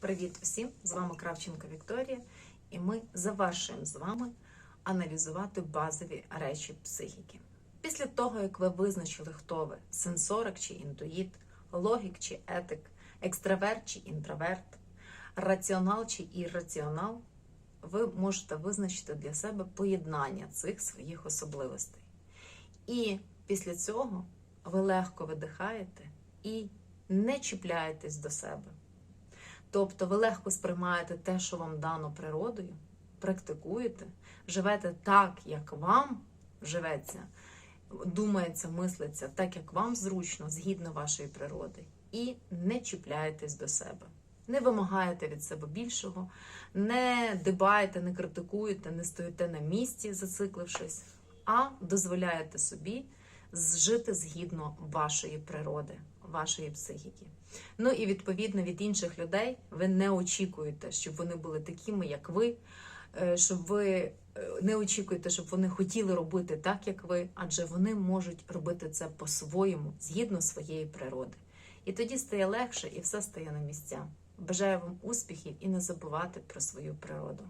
Привіт усім! З вами Кравченко Вікторія, і ми завершуємо з вами аналізувати базові речі психіки. Після того, як ви визначили, хто ви сенсорик чи інтуїт, логік чи етик, екстраверт чи інтроверт, раціонал чи ірраціонал, ви можете визначити для себе поєднання цих своїх особливостей. І після цього ви легко видихаєте і не чіпляєтесь до себе. Тобто ви легко сприймаєте те, що вам дано природою, практикуєте, живете так, як вам живеться, думається, мислиться, так, як вам зручно, згідно вашої природи, і не чіпляєтесь до себе. Не вимагаєте від себе більшого, не дибаєте, не критикуєте, не стоїте на місці, зациклившись, а дозволяєте собі жити згідно вашої природи, вашої психіки. Ну і відповідно від інших людей ви не очікуєте, щоб вони були такими, як ви, е, щоб ви е, не очікуєте, щоб вони хотіли робити так, як ви, адже вони можуть робити це по-своєму, згідно своєї природи. І тоді стає легше і все стає на місця. Бажаю вам успіхів і не забувати про свою природу.